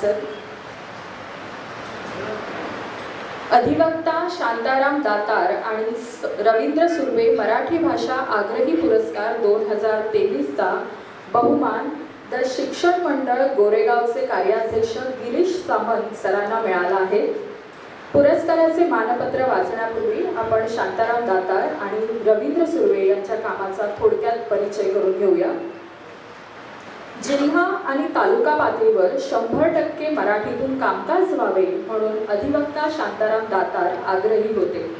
Sir. अधिवक्ता शांताराम दातार आणि रवींद्र सुर्वे मराठी भाषा आग्रही पुरस्कार दोन हजार तेवीसचा बहुमान द शिक्षण मंडळ गोरेगावचे कार्याध्यक्ष गिरीश सामंत सरांना मिळाला आहे. पुरस्काराचे मानपत्र वाचण्यापूर्वी आपण शांताराम दातार आणि रवींद्र सुर्वे यांच्या कामाचा थोडक्यात परिचय करून घेऊया. जिल्हा आणि तालुका पातळीवर शंभर टक्के मराठीतून कामकाज व्हावे म्हणून अधिवक्ता शांताराम दातार आग्रही होते.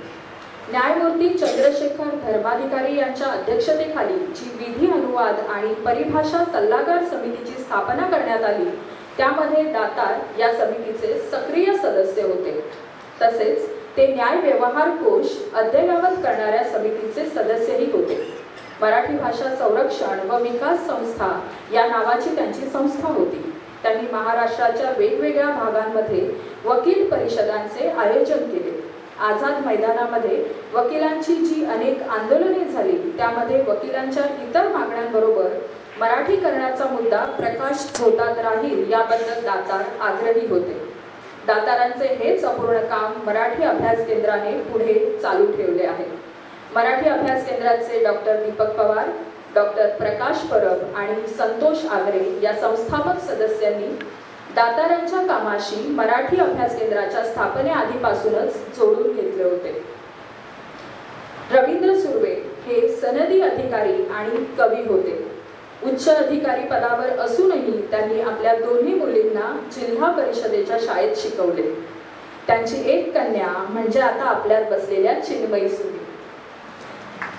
न्यायमूर्ती चंद्रशेखर धर्माधिकारी यांच्या अध्यक्षतेखाली जी विधी अनुवाद आणि परिभाषा सल्लागार समितीची स्थापना करण्यात आली त्यामध्ये दातार या समितीचे सक्रिय सदस्य होते. तसेच ते न्याय व्यवहार कोश अद्ययावत करणाऱ्या समितीचे सदस्यही होते. मराठी भाषा संरक्षण व विकास संस्था या नावाची त्यांची संस्था होती. त्यांनी महाराष्ट्राच्या वेगवेगळ्या भागांमध्ये वकील परिषदांचे आयोजन केले. आझाद मैदानामध्ये वकिलांची जी अनेक आंदोलने झाली त्यामध्ये वकिलांच्या इतर मागण्यांबरोबर मराठी करण्याचा मुद्दा प्रकाश झोतात राहील याबद्दल दातार आग्रही होते. दातारांचे हेच अपूर्ण काम मराठी अभ्यास केंद्राने पुढे चालू ठेवले आहे. मराठी अभ्यास केंद्राचे डॉक्टर दीपक पवार डॉक्टर प्रकाश परब आणि संतोष आगरे या संस्थापक सदस्यांनी दातारांच्या कामाशी मराठी अभ्यास केंद्राच्या स्थापनेआधीपासूनच जोडून घेतले होते. रवींद्र सुर्वे हे सनदी अधिकारी आणि कवी होते. उच्च अधिकारी पदावर असूनही त्यांनी आपल्या दोन्ही मुलींना जिल्हा परिषदेच्या शाळेत शिकवले. त्यांची एक कन्या म्हणजे आता आपल्यात बसलेल्या चिन्मयी सुर्वे.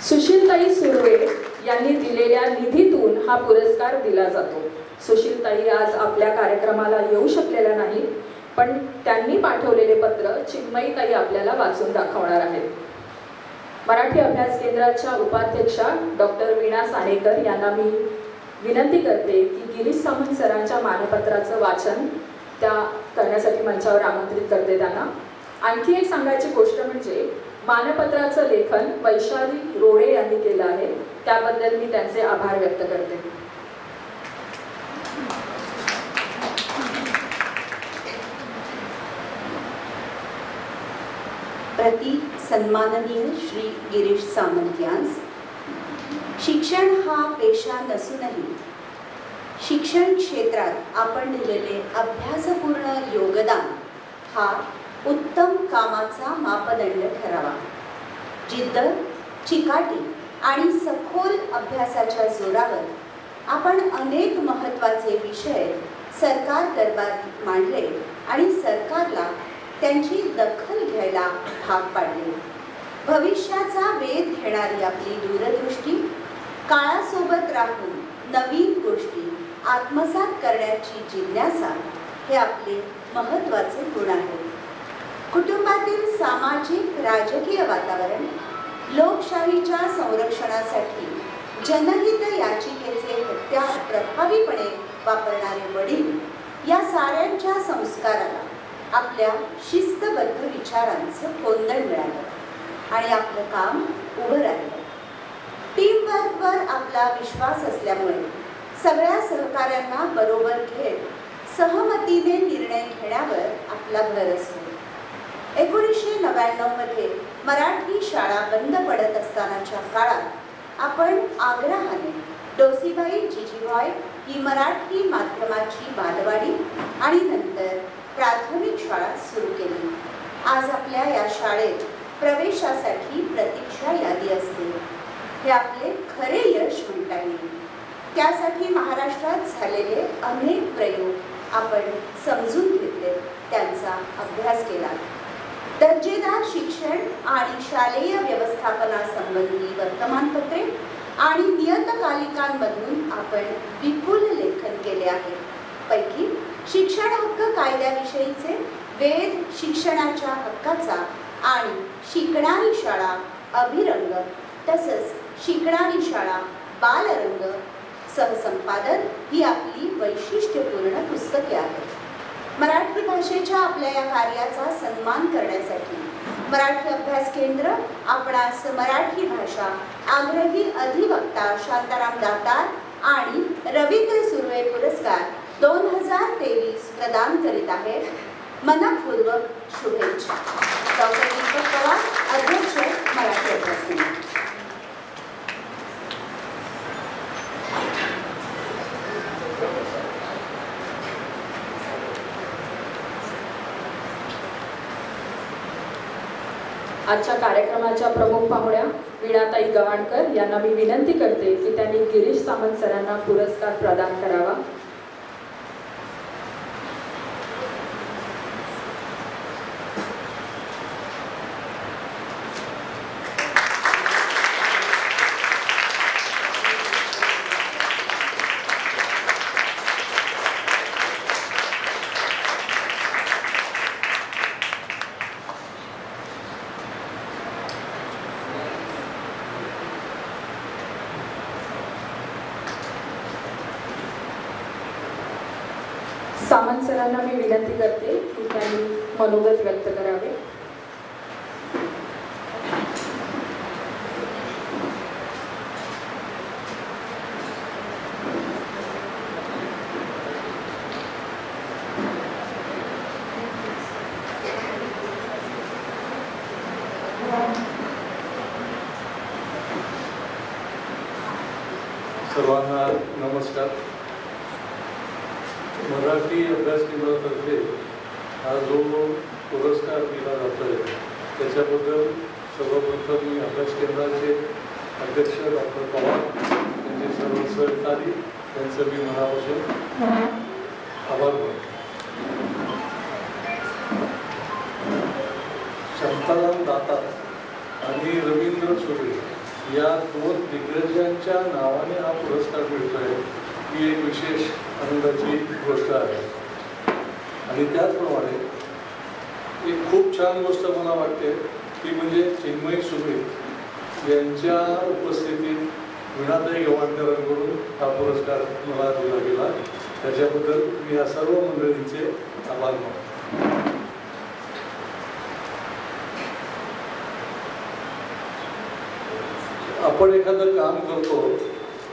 सुशीलताई सुर्वे यांनी दिलेल्या निधीतून हा पुरस्कार दिला जातो. सुशीलताई आज आपल्या कार्यक्रमाला येऊ शकलेल्या नाही पण त्यांनी पाठवलेले पत्र चिन्मयीताई आपल्याला वाचून दाखवणार आहेत. मराठी अभ्यास केंद्राच्या उपाध्यक्षा डॉक्टर वीणा सानेकर यांना मी विनंती करते की गिरीश सामंत सरांच्या मानपत्राचं वाचन त्या करण्यासाठी मंचावर आमंत्रित करते त्यांना. आणखी एक सांगायची गोष्ट म्हणजे मानपत्राचं लेखन वैशाली रोडे यांनी केलं आहे. त्याबद्दल मी त्यांचे आभार व्यक्त करते. प्रति सन्माननीय श्री गिरीश सामंत यांस. शिक्षण हा पेशा नसूनही शिक्षण क्षेत्रात आपण दिलेले अभ्यासपूर्ण योगदान हा कामाचा मापदंड ठरावा. जिद्द चिकाटी आणि सखोल अभ्यासाच्या जोरावर आपण अनेक महत्त्वाचे विषय सरकार दरबार मांडले आणि सरकारला त्यांची दखल घ्यायला भाग पाडले. भविष्याचा वेध घेणारी आपली दूरदृष्टी काळासोबत राहून नवीन गोष्टी आत्मसात करण्याची जिज्ञासा हे आपले महत्त्वाचे गुण आहेत. कुटुंबातील सामाजिक राजकीय वातावरण लोकशाहीच्या संरक्षणासाठी जनहित याचिकेचे हत्यार प्रभावीपणे वापरणारे वडील या साऱ्यांच्या संस्काराला आपल्या शिस्तबद्ध विचारांचं कोंदण मिळालं आणि आपलं काम उभं राहिलं. टीमवर्कवर आपला विश्वास असल्यामुळे सगळ्या सहकाऱ्यांना बरोबर घेत सहमतीने निर्णय घेण्यावर आपला भर असतो. एकोणीसशे नव्याण्णवमध्ये मराठी शाळा बंद पडत असतानाच्या काळात आपण आग्रहाने डोसीबाई जिजीबाय ही मराठी माध्यमाची बालवाडी आणि नंतर प्राथमिक शाळा सुरू केली. आज आपल्या या शाळेत प्रवेशासाठी प्रतीक्षा यादी असते. हे आपले खरे यश म्हणता येईल. त्यासाठी महाराष्ट्रात झालेले अनेक प्रयोग आपण समजून घेतले त्यांचा अभ्यास केला. दर्जेदार शिक्षण आणि शालेय व्यवस्थापनासंबंधी वर्तमानपत्रे आणि नियतकालिकांमधून आपण विपुल लेखन केले आहे. पैकी शिक्षण हक्क कायद्याविषयीचे वेद शिक्षणाच्या हक्काचा आणि शिकणारी शाळा अभिरंग तसंच शिकणारी शाळा बालरंग सहसंपादन ही आपली वैशिष्ट्यपूर्ण पुस्तके आहेत. मराठी भाषेच्या आपल्या या कार्याचा सन्मान करण्यासाठी मराठी अभ्यास केंद्र आपणास मराठी भाषा आग्रही अधिवक्ता शांताराम दातार आणि रवींद्र सुर्वे पुरस्कार दोन हजार तेवीस प्रदान करीत आहेत. मनपूर्वक शुभेच्छा. डॉक्टर दीपक पवार अध्यक्ष मराठी अभ्यासक्रम आजच्या कार्यक्रमाच्या प्रमुख पाहुण्या वीणाताई गवाणकर यांना मी विनंती करते की त्यांनी गिरीश सामंत सरांना पुरस्कार प्रदान करावा सामंत सरांना मी विनंती करते की त्यांनी मनोगत व्यक्त करावे. सर्वांना नमस्कार. मराठी अभ्यास केंद्रातर्फे हा जो पुरस्कार दिला जातो आहे त्याच्याबद्दल सर्वप्रथम मी अभ्यास केंद्राचे अध्यक्ष डॉक्टर पवार यांचे सर्व सहकारी त्यांचं मी मनापासून आभार मानतो. शांताराम दाता आणि रवींद्र सुरे या दोन दिग्गजांच्या नावाने हा पुरस्कार मिळतोय ही एक विशेष आनंदाची गोष्ट आहे. आणि त्याचप्रमाणे एक खूप छान गोष्ट मला वाटते ती म्हणजे चिन्मयी सुबे यांच्या उपस्थितीत वीणाताई गवाणकरांकडून हा पुरस्कार मला दिला गेला. त्याच्याबद्दल मी या सर्व मंडळींचे आभार मानतो. आपण एखादं काम करतो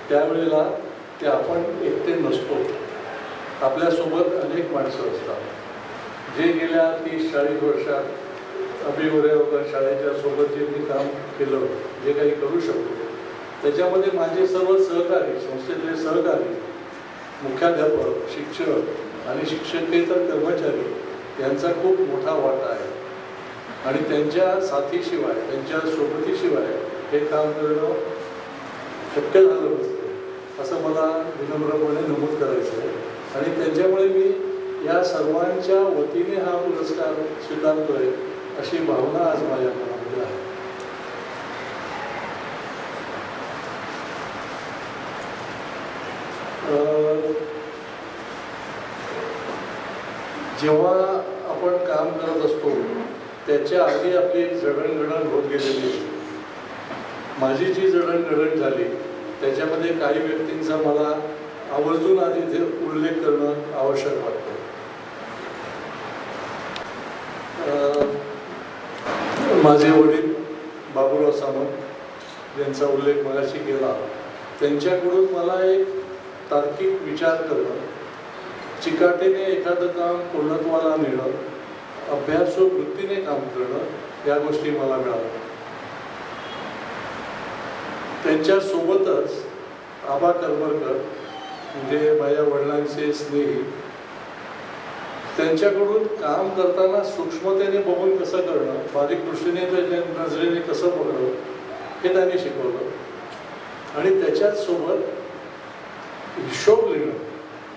त्यावेळेला ते आपण एकटे नसतो. आपल्यासोबत अनेक माणसं असतात. जे गेल्या तीस चाळीस वर्षात अभिवरे शाळेच्या सोबत जे मी काम केलं जे काही करू शकतो त्याच्यामध्ये माझे सर्व सहकारी संस्थेतले सहकारी मुख्याध्यापक शिक्षक आणि शिक्षकेतर कर्मचारी यांचा खूप मोठा वाटा आहे. आणि त्यांच्या साथीशिवाय त्यांच्या सोबतीशिवाय हे काम करणं शक्य झालं नसतं असं मला विनम्रपणे नमूद करायचं आहे. आणि त्यांच्यामुळे मी या सर्वांच्या वतीने हा पुरस्कार स्वीकारतोय अशी भावना आज माझ्या मनामध्ये आहे. जेव्हा आपण काम करत असतो त्याच्या आधी आपली एक जडणघडण होत गेलेली माझी जी जडणघडण झाली त्याच्यामध्ये काही व्यक्तींचा मला आवर्जून आधी इथे उल्लेख करणं आवश्यक वाटतं. माझे वडील बाबूराव सामंत यांचा उल्लेख मगाशी केला. त्यांच्याकडून मला एक तार्किक विचार करणं चिकाटीने एखादं काम पूर्णत्वाला नेणं व वृत्तीने काम करणं या गोष्टी मला मिळाल्या. त्यांच्यासोबतच आबा करमरकर म्हणजे माझ्या वडिलांचे स्नेही त्यांच्याकडून काम करताना सूक्ष्मतेने बघून कसं करणं बारीक दृष्टीने नजरेने कसं बघणं हे त्यांनी शिकवलं. आणि त्याच्याचसोबत हिशोब लिहिणं.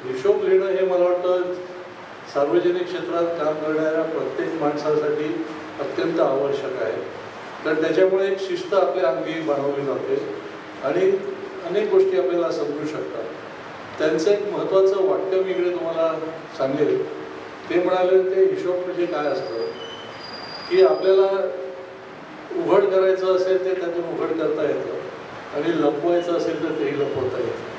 हिशोब लिहिणं हे मला वाटतं सार्वजनिक क्षेत्रात काम करणाऱ्या प्रत्येक माणसासाठी अत्यंत आवश्यक आहे. तर त्याच्यामुळे एक शिस्त आपल्या अंगी बनवली जाते आणि अनेक गोष्टी आपल्याला समजू शकतात. त्यांचं एक महत्त्वाचं वाक्य मी इकडे तुम्हाला सांगेल. ते म्हणाले ते हिशोब म्हणजे काय असतं? की आपल्याला उघड करायचं असेल ते त्यातून उघड करता येतं आणि लपवायचं असेल तर तेही लपवता येतं.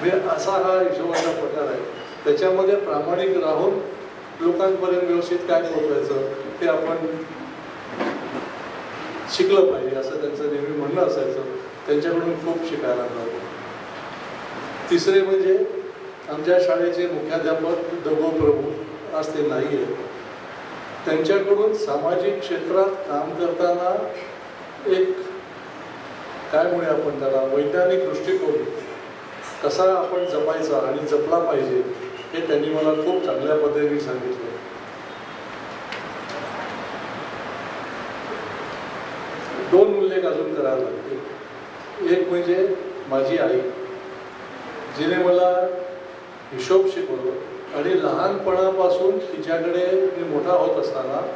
म्हणजे असा हा हिशोबाचा प्रकार आहे. त्याच्यामध्ये प्रामाणिक राहून लोकांपर्यंत व्यवस्थित काय पोहोचायचं ते आपण शिकलं पाहिजे असं त्यांचं नेहमी म्हणणं असायचं. त्यांच्याकडून खूप शिकायला मिळालं. तिसरे म्हणजे आमच्या शाळेचे मुख्याध्यापक दगो प्रभू आज ते नाही आहेत. त्यांच्याकडून सामाजिक क्षेत्रात काम करताना एक काय म्हणूया आपण त्याला? वैज्ञानिक दृष्टिकोन कसा आपण जपायचा आणि जपला पाहिजे हे त्यांनी मला खूप चांगल्या पद्धतीने सांगितलं. दोन उल्लेख अजून करायला लागतील. एक म्हणजे माझी आई. जिने मला हिशोब शिकवलं आणि लहानपणापासून तिच्याकडे मी मोठा होत असताना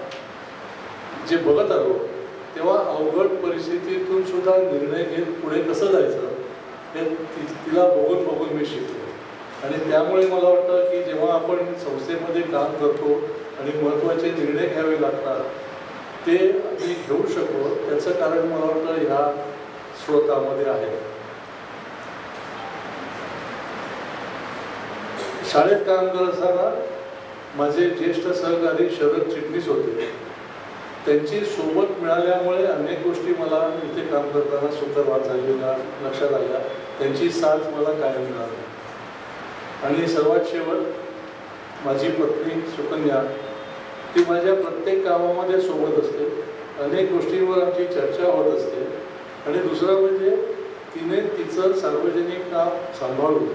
जे बघत आलो तेव्हा अवघड परिस्थितीतून सुद्धा निर्णय घेत पुढे कसं जायचं हे ति- तिला बघून बघून मी शिकलो. आणि त्यामुळे मला वाटतं की जेव्हा आपण संस्थेमध्ये काम करतो आणि महत्त्वाचे निर्णय घ्यावे लागतात ते मी घेऊ शकतो. त्याचं कारण मला वाटतं ह्या स्रोतामध्ये आहे. शाळेत काम करत असताना माझे ज्येष्ठ सहकारी शरद चिटणीस होते. त्यांची सोबत मिळाल्यामुळे अनेक गोष्टी मला इथे काम करताना सुखरवाद झालेल्या लक्षात आल्या. त्यांची साथ मला कायम मिळाली आणि सर्वात शेवट माझी पत्नी सुकन्या ती माझ्या प्रत्येक कामामध्ये सोबत असते. अनेक गोष्टींवर आमची चर्चा होत असते. आणि दुसरं म्हणजे तिने तिचं सार्वजनिक काम सांभाळून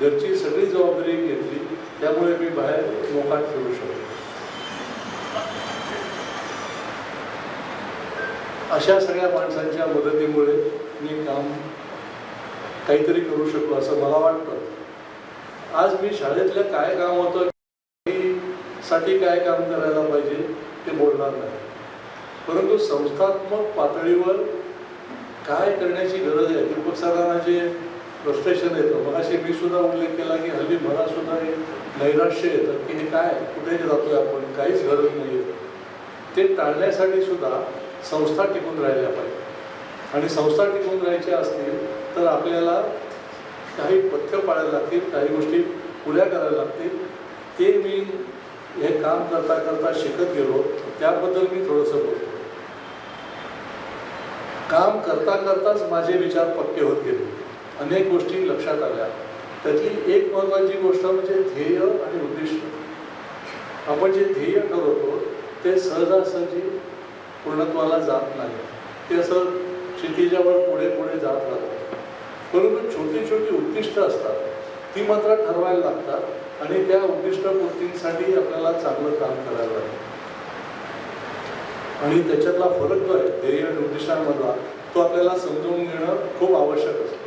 घरची सगळी जबाबदारी घेतली त्यामुळे मी बाहेर मोकाट फिरू शकतो. अशा सगळ्या माणसांच्या मदतीमुळे मी काम काहीतरी करू शकलो असं मला वाटतं. आज मी शाळेतलं काय काम होतं साठी काय काम करायला पाहिजे ते बोलणार नाही. परंतु संस्थात्मक पातळीवर काय करण्याची गरज आहे दीपक सरांना जे फ्रस्ट्रेशन येतं. मगाशी मी सुद्धा उल्लेख केला की हल्ली मला सुद्धा हे नैराश्य येतं की हे काय? कुठे जातोय आपण? काहीच गरज नाही आहे ते टाळण्यासाठी सुद्धा संस्था टिकून राहिल्या पाहिजे. आणि संस्था टिकून राहायच्या असतील तर आपल्याला काही पथ्य पाळायला लागतील काही गोष्टी पुऱ्या करायला लागतील. ते मी हे काम करता करता शिकत गेलो. त्याबद्दल मी थोडंसं बोलतो. काम करता करताच माझे विचार पक्के होत गेले. अनेक गोष्टी लक्षात आल्या. त्यातली एक महत्त्वाची गोष्ट म्हणजे ध्येय आणि उद्दिष्ट. आपण जे ध्येय ठरवतो ते सहजासहजी पूर्णत्वाला जात नाही. ते असं क्षितिजावर पुढे पुढे जात राहतं. परंतु छोटी छोटी उद्दिष्ट असतात ती मात्र ठरवायला लागतात आणि त्या उद्दिष्टपूर्तींसाठी आपल्याला चांगलं काम करायला लागतं. आणि त्याच्यातला फरक जो आहे ध्येय आणि उद्दिष्टांमधला तो आपल्याला समजून घेणं खूप आवश्यक असतं.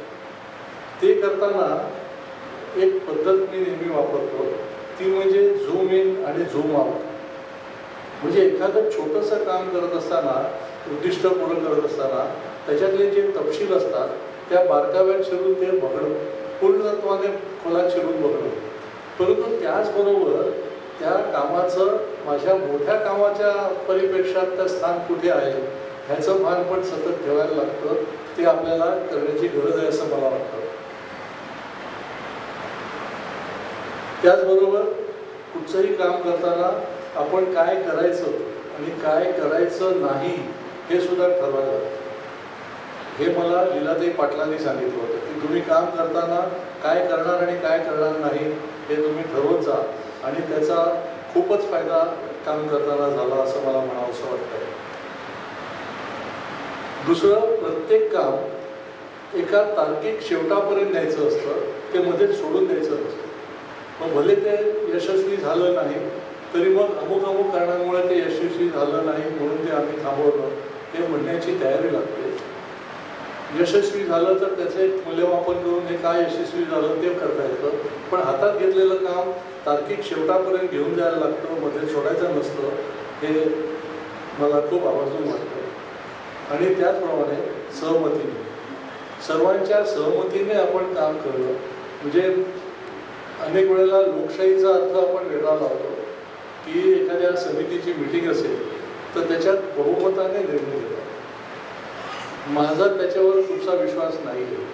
ते करताना एक पद्धत मी नेहमी वापरतो. ती म्हणजे झूम इन आणि झूम आउट म्हणजे एखादं छोटंसं काम करत असताना उद्दिष्ट पूर्ण करत असताना त्याच्यातले जे तपशील असतात त्या बारकाव्यात शिरून ते बघणं पूर्णत्वाने खोलात शिरून बघणं. परंतु त्याचबरोबर त्या कामाचं माझ्या मोठ्या कामाच्या परिपेक्षात त्या स्थान कुठे आहे ह्याचं भान पण सतत ठेवायला लागतं ते आपल्याला करण्याची गरज आहे असं मला वाटतं. त्याचबरोबर कुठचंही काम करताना आपण काय करायचं आणि काय करायचं नाही हे सुद्धा ठरवायला हे मला लीलाताई पाटलांनी सांगितलं होतं की तुम्ही काम करताना काय करणार आणि काय करणार नाही हे तुम्ही ठरवत जा. आणि त्याचा खूपच फायदा काम करताना झाला असं मला म्हणावंसं वाटतं दुसरं प्रत्येक काम एका तार्किक शेवटापर्यंत न्यायचं असतं ते मध्ये सोडून द्यायचं नसतं. मग भले ते यशस्वी झालं नाही तरी मग अमुक अमुक कारणांमुळे ते यशस्वी झालं नाही म्हणून ते आम्ही थांबवलं. हे म्हणण्याची तयारी लागते. यशस्वी झालं तर त्याचे मूल्यमापन करून हे काय यशस्वी झालं ते करता येतं. पण हातात घेतलेलं काम तार्किक शेवटापर्यंत घेऊन जायला लागतं मध्ये सोडायचं नसतं हे मला खूप आवर्जून वाटतं. आणि त्याचप्रमाणे सहमतीने. सर्वांच्या सहमतीने आपण काम करणं. म्हणजे अनेक वेळेला लोकशाहीचा अर्थ आपण वेगळा लावतो. की एखाद्या समितीची मिटिंग असेल तर त्याच्यात बहुमताने निर्णय घेतात माझा त्याच्यावर खूपसा विश्वास नाही आहे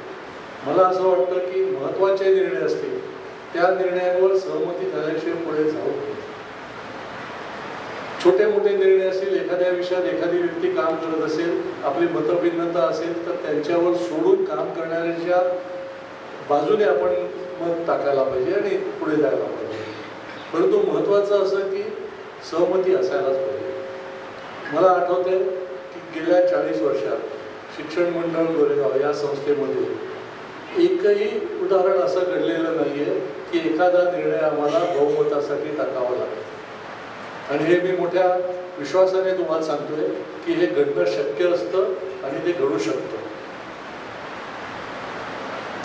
मला असं वाटतं की महत्त्वाचे निर्णय असतील त्या निर्णयांवर सहमती झाल्याशिवाय पुढे जाऊ छोटे मोठे निर्णय असतील एखाद्या विषयात एखादी व्यक्ती काम करत असेल आपली मतभिन्नता असेल तर त्यांच्यावर सोडून काम करणाऱ्याच्या बाजूने आपण मत टाकायला पाहिजे आणि पुढे जायला पाहिजे. परंतु महत्त्वाचं असं की सहमती असायलाच पाहिजे. मला आठवते की गेल्या चाळीस वर्षात शिक्षण मंडळ गोरेगाव या संस्थेमध्ये एकही उदाहरण असं घडलेलं नाही आहे की एखादा निर्णय आम्हाला बहुमतासाठी टाकावा लागेल आणि हे मी मोठ्या विश्वासाने तुम्हाला सांगतोय की हे घडणं शक्य असतं आणि ते घडू शकतं.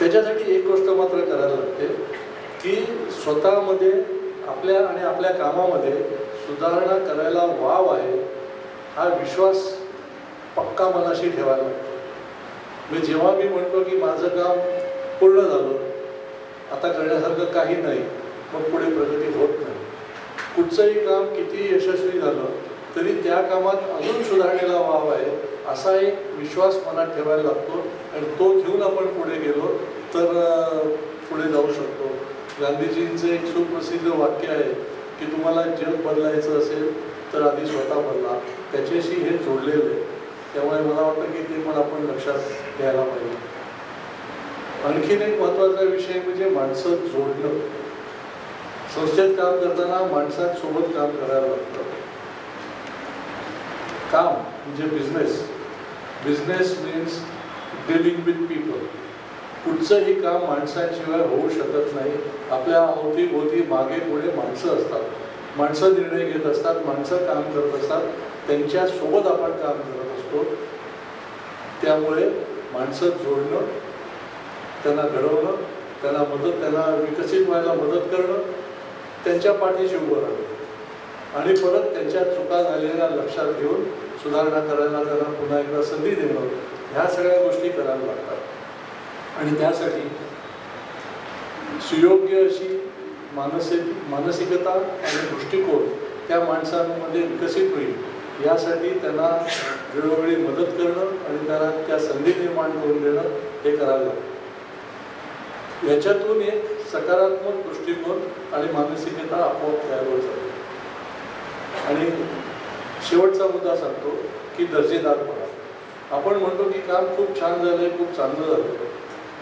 त्याच्यासाठी एक गोष्ट मात्र करायला लागते की स्वतःमध्ये आपल्या आणि आपल्या कामामध्ये सुधारणा करायला वाव आहे हा विश्वास पक्का मनाशी ठेवायला लागतो. मी जेव्हा मी म्हणतो की माझं काम पूर्ण झालं आता करण्यासारखं काही नाही मग पुढे प्रगती होत नाही. कुठचंही काम किती यशस्वी झालं तरी त्या कामात अजून सुधारणेला वाव आहे असा एक विश्वास मनात ठेवायला लागतो. आणि तो घेऊन आपण पुढे गेलो तर पुढे जाऊ शकतो. गांधीजींचं एक सुप्रसिद्ध वाक्य आहे की तुम्हाला जग बदलायचं असेल तर आधी स्वतः बदला. त्याच्याशी हे जोडलेलं आहे. त्यामुळे मला वाटतं की ते पण आपण लक्षात घ्यायला पाहिजे. आणखीन एक महत्त्वाचा विषय म्हणजे माणसं जोडणं. संस्थेत काम करताना माणसांसोबत काम करायला लागतं. काम म्हणजे business business means dealing with people कुठचंही काम माणसांशिवाय होऊ शकत नाही. आपल्या अवतीभोवती मागे पुढे माणसं असतात. माणसं निर्णय घेत असतात माणसं काम करत असतात. त्यांच्यासोबत आपण काम करत असतो. त्यामुळे माणसं जोडणं त्यांना घडवणं त्यांना मदत त्यांना विकसित व्हायला मदत करणं त्यांच्या पाठीशी उभं राहणं. आणि परत त्यांच्या चुका झालेल्या लक्षात घेऊन सुधारणा करायला त्यांना पुन्हा एकदा संधी देणं ह्या सगळ्या गोष्टी करायला लागतात. आणि त्यासाठी सुयोग्य अशी मानसिक मानसिकता आणि दृष्टिकोन त्या माणसांमध्ये विकसित होईल यासाठी त्यांना वेळोवेळी मदत करणं आणि त्यांना त्या संधी निर्माण करून देणं हे करायला लागतं. याच्यातून एक सकारात्मक दृष्टिकोन आणि मानसिकता आपोआप तयार होत जाते. आणि शेवटचा मुद्दा सांगतो की दर्जेदारपणा आपण म्हणतो की काम खूप छान झालंय खूप चांगलं झालं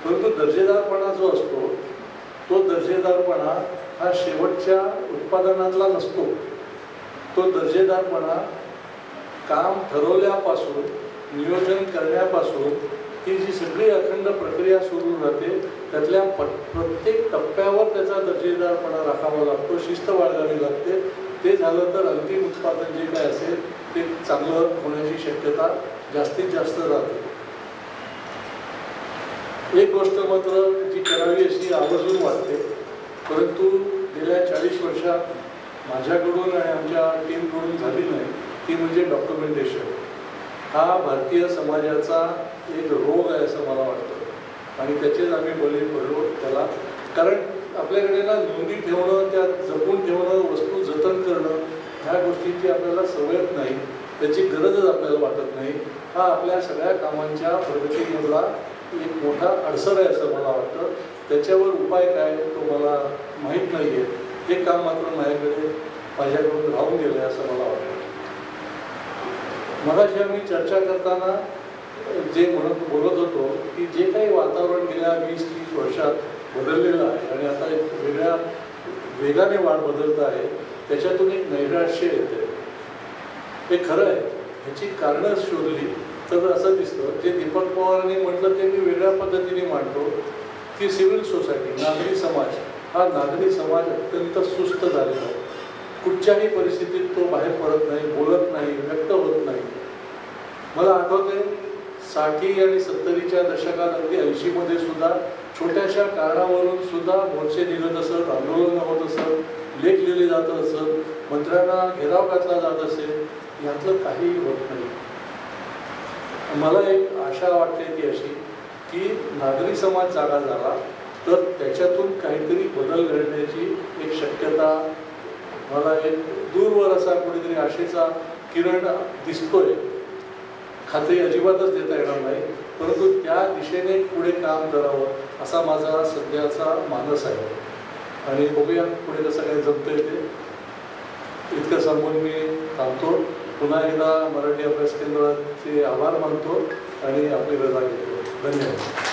परंतु दर्जेदारपणा जो असतो तो दर्जेदारपणा हा शेवटच्या उत्पादनातला नसतो. तो दर्जेदारपणा काम ठरवल्यापासून नियोजन करण्यापासून ही जी सगळी अखंड प्रक्रिया सुरू राहते त्यातल्या प- प्रत्येक टप्प्यावर त्याचा दर्जेदारपणा राखावा लागतो शिस्त बाळगावी लागते. ते झालं तर अंतिम उत्पादन जे काय असेल ते चांगलं होण्याची शक्यता जास्तीत जास्त राहते. एक गोष्ट मात्र जी करावी अशी आवर्जून वाटते परंतु गेल्या चाळीस वर्षात माझ्याकडून आणि आमच्या टीमकडून झाली नाही ती म्हणजे डॉक्युमेंटेशन. हा भारतीय समाजाचा एक रोग आहे असं मला वाटतं. आणि त्याचेच आम्ही बळी पडलो त्याला. कारण आपल्याकडे ना नोंदी ठेवणं त्या जपून ठेवणं वस्तू जतन करणं ह्या गोष्टींची आपल्याला सवयच नाही त्याची गरजच आपल्याला वाटत नाही. हा आपल्या सगळ्या कामांच्या प्रगतीमधला एक मोठा अडसर आहे असं मला वाटतं. त्याच्यावर उपाय काय तो मला माहीत नाही आहे हे काम मात्र माझ्याकडे माझ्याकडून राहून गेलं आहे असं मला वाटतं. मगाशी आम्ही चर्चा करताना जे म्हणत बोलत होतो की जे काही वातावरण गेल्या वीस तीस वर्षात बदललेलं आहे आणि आता एक वेगळ्या वेगाने वाढ बदलत आहे त्याच्यातून एक नैराश्य येते हे खरं आहे. ह्याची कारणं शोधली तर असं दिसतं. जे दीपक पवारांनी म्हटलं ते मी वेगळ्या पद्धतीने मांडतो. की सिव्हिल सोसायटी नागरी समाज. हा नागरी समाज अत्यंत सुस्त झालेला आहे. कुठच्याही परिस्थितीत तो बाहेर पडत नाही बोलत नाही व्यक्त होत नाही. मला आठवते साठी आणि सत्तरीच्या दशकात अगदी ऐंशीमध्ये सुद्धा छोट्याशा कारणावरून सुद्धा मोर्चे निघत असत आंदोलन होत असत. लेख लिहिले जात असत मंत्र्यांना घेराव घातला जात असेल यातलं काहीही होत नाही. मला एक आशा वाटते ती अशी की नागरी समाज जागा झाला तर त्याच्यातून काहीतरी बदल घडण्याची एक शक्यता मला एक दूरवर असा कुठेतरी आशेचा किरण दिसतोय. खात्री अजिबातच देता येणार नाही परंतु त्या दिशेने पुढे काम करावं असा माझा सध्याचा मानस आहे. आणि बघूया पुढे कसं काय जमतंय ते. इतकं सांगून मी थांबतो. पुन्हा एकदा मराठी अभ्यास केंद्राचे आभार मानतो आणि आपली रजा घेतो. धन्यवाद.